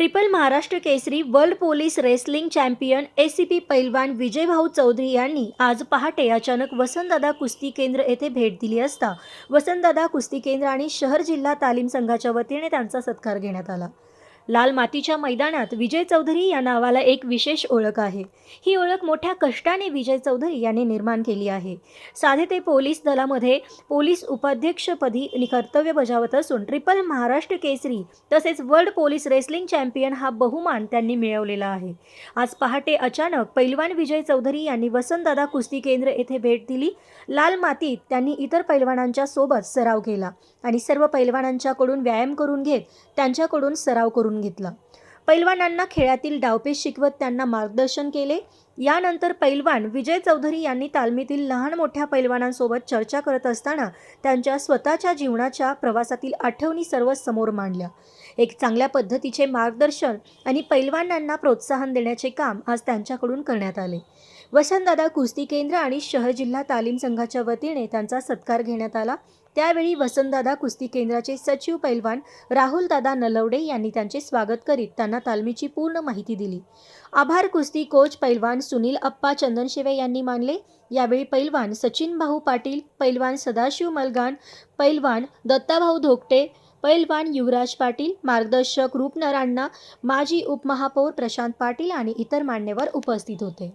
Triple Maharashtra Kesari world police wrestling champion ACP पैलवान विजयभाऊ चौधरी यांनी आज पहाटे अचानक वसंतदादा कुस्ती केंद्र येथे भेट दिली असता वसंतदादा कुस्ती केंद्र आणि शहर जिल्हा तालीम संघाच्या वतीने त्यांचा सत्कार घेण्यात आला. लाल मातीच्या मैदानात विजय चौधरी या नावाला एक विशेष ओळख आहे. ही ओळख मोठ्या कष्टाने विजय चौधरी यांनी निर्माण केली आहे. साधे ते पोलीस दलामध्ये पोलीस उपाध्यक्षपदी कर्तव्य बजावत असून ट्रिपल महाराष्ट्र केसरी तसेच वर्ल्ड पोलीस रेसलिंग चॅम्पियन हा बहुमान त्यांनी मिळवलेला आहे. आज पहाटे अचानक पैलवान विजय चौधरी यांनी वसंतदादा कुस्ती केंद्र येथे भेट दिली. लाल मातीत त्यांनी इतर पैलवानांच्या सोबत सराव केला आणि सर्व पैलवानांच्याकडून व्यायाम करून घेत त्यांच्याकडून सराव करून करून घेतला. पैलवानांना खेळातील डावपेच शिकवत त्यांना मार्गदर्शन केले. यानंतर पैलवान विजय चौधरी यांनी तालमीतील लहान मोठ्या पैलवानांसोबत चर्चा करत असताना त्यांच्या स्वतःच्या जीवनाच्या प्रवासातील आठवणी सर्व समोर मांडल्या. एक चांगल्या पद्धतीचे मार्गदर्शन आणि पैलवानांना प्रोत्साहन देण्याचे काम आज त्यांच्याकडून करण्यात आले. वसंतदादा कुस्ती केंद्र आणि शहर जिल्हा तालीम संघाच्या वतीने त्यांचा सत्कार घेण्यात आला. त्यावेळी वसंतदादा कुस्ती केंद्राचे सचिव पैलवान राहुलदादा नलवडे यांनी त्यांचे स्वागत करीत त्यांना तालमीची पूर्ण माहिती दिली. आभार कुस्ती कोच पैलवान सुनील अप्पा चंदनशिवे यांनी मानले. यावेळी पैलवान सचिन भाऊ पाटील पैलवान सदाशिव मलगान पैलवान दत्ताभाऊ धोकटे पैलवान युवराज पाटील मार्गदर्शक रूपनरांना माजी उपमहापौर प्रशांत पाटील आणि इतर मान्यवर उपस्थित होते.